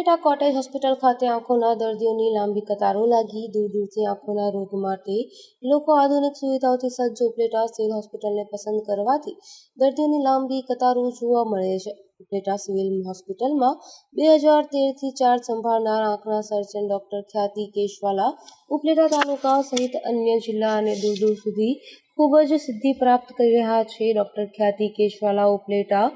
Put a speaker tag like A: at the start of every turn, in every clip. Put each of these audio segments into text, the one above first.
A: Upleta cottage hospital ખાતે આંખોના દર્દીઓની લાંબી કતારો લાગી દૂર દૂરથી આંખોના રોગ માટે લોકો આધુનિક સુવિધાઓથી સજ્જ ઉપલેટા સિવિલ હોસ્પિટલને પસંદ કરવાથી દર્દીઓની લાંબી કતારો જોવા મળે છે. ઉપલેટા સિવિલ હોસ્પિટલમાં બે હજાર તેરથી ચાર્જ સંભાળનાર આંખના સર્જન ડોક્ટર ખ્યાતિ કેશવાલા ઉપલેટા તાલુકા સહિત અન્ય જિલ્લા અને દૂર દૂર સુધી ખૂબ જ સિદ્ધિ પ્રાપ્ત કરી રહ્યા છે. ડોક્ટર ખ્યાતિ કેશવાલા ઉપલેટા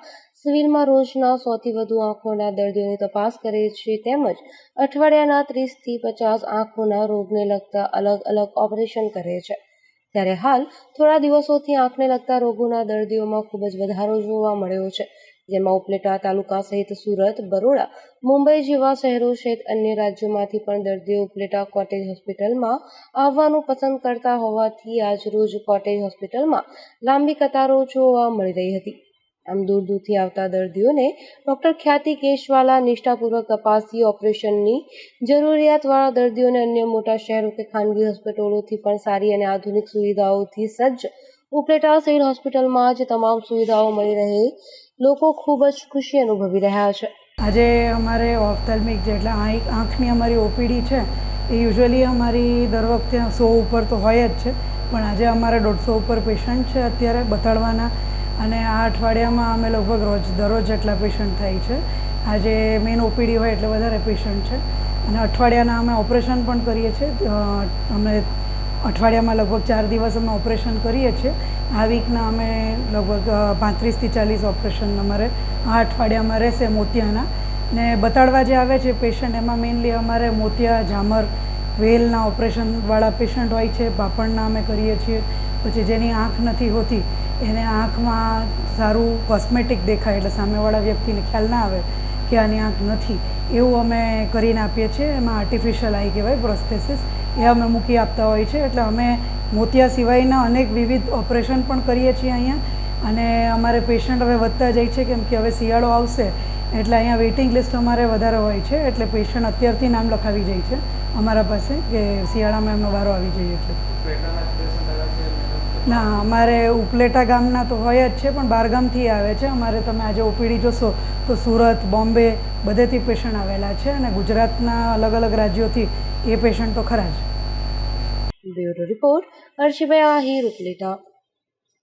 A: સિવિલમાં રોજના સોથી વધુ આંખોના દર્દીઓની તપાસ કરે છે તેમજ અઠવાડિયાના ત્રીસથી પચાસ આંખોના રોગને લગતા અલગ અલગ ઓપરેશન કરે છે. ત્યારે હાલ થોડા દિવસોથી આંખને લગતા રોગોના દર્દીઓમાં ખૂબ જ વધારો જોવા મળ્યો છે, જેમાં ઉપલેટા તાલુકા સહિત સુરત, બરોડા, મુંબઈ જેવા શહેરો સહિત અન્ય રાજ્યોમાંથી પણ દર્દીઓ ઉપલેટા કોટેજ હોસ્પિટલમાં આવવાનું પસંદ કરતા હોવાથી આજરોજ કોટેજ હોસ્પિટલમાં લાંબી કતારો જોવા મળી રહી હતી. આમ દૂર દૂરથી આવતા દર્દીઓને ડોક્ટર ખ્યાતિ કેશવાલા નિષ્ઠાપૂર્વક તપાસી ઓપરેશનની જરૂરિયાતવાળા દર્દીઓને અન્ય મોટા શહેરો કે ખાનગી હોસ્પિટલોથી પણ સારી અને આધુનિક સુવિધાઓથી સજ્જ ઉપલેટા સિવિલ હોસ્પિટલમાં જ તમામ સુવિધાઓ મળી રહે. લોકો ખૂબ જ ખુશી અનુભવી રહ્યા છે.
B: આજે અમારે ઓફથેલ્મિક જે એટલે આંખ આંખની અમારી ઓપીડી છે, એ યુઝ્યુઅલી અમારી દર વખતે સો ઉપર તો હોય જ છે, પણ આજે અમારા દોઢસો ઉપર પેશન્ટ છે અત્યારે બતાડવાના. અને આ અઠવાડિયામાં અમે લગભગ રોજ, દરરોજ એટલા પેશન્ટ થાય છે. આજે મેઇન ઓપીડી હોય એટલે વધારે પેશન્ટ છે. અને અઠવાડિયાના અમે ઓપરેશન પણ કરીએ છીએ. અમે અઠવાડિયામાં લગભગ ચાર દિવસ અમે ઓપરેશન કરીએ છીએ. આ વીકના અમે લગભગ પાંત્રીસથી ચાલીસ ઓપરેશન અમારે આ અઠવાડિયામાં રહેશે મોતિયાના. ને બતાડવા જે આવે છે પેશન્ટ એમાં મેઇનલી અમારે મોતિયા, ઝામર, વેલના ઓપરેશનવાળા પેશન્ટ હોય છે. પાપણના અમે કરીએ છીએ. પછી જેની આંખ નથી હોતી એને આંખમાં સારું કોસ્મેટિક દેખાય એટલે સામેવાળા વ્યક્તિને ખ્યાલ ના આવે કે આની આંખ નથી. એવું અમે કરીને આપીએ છીએ. એમાં આર્ટિફિશિયલ આઈ કહેવાય પ્રોસ્થેસિસ એ અમે મૂકી આપતા હોય છે. એટલે અમે મોતિયા સિવાયના અનેક વિવિધ ઓપરેશન પણ કરીએ છીએ અહીંયા. અને અમારે પેશન્ટ હવે વધતા જાય છે કેમ કે હવે શિયાળો આવશે એટલે અહીંયા વેઇટિંગ લિસ્ટ અમારે વધારે હોય છે. એટલે પેશન્ટ અત્યારથી નામ લખાવી જાય છે અમારા પાસે કે શિયાળામાં એમનો વારો આવી જાય એટલે. ના, અમારે ઉપલેટા ગામના તો હોય જ છે, પણ બહારગામથી આવે છે. અમારે તમે આજે ઓપીડી જોશો તો સુરત, બોમ્બે બધેથી પેશન્ટ આવેલા છે અને ગુજરાતના અલગ અલગ રાજ્યોથી એ પેશન્ટ તો ખરા જ.
A: Bureau report, Harshibhai Ahir Upleta.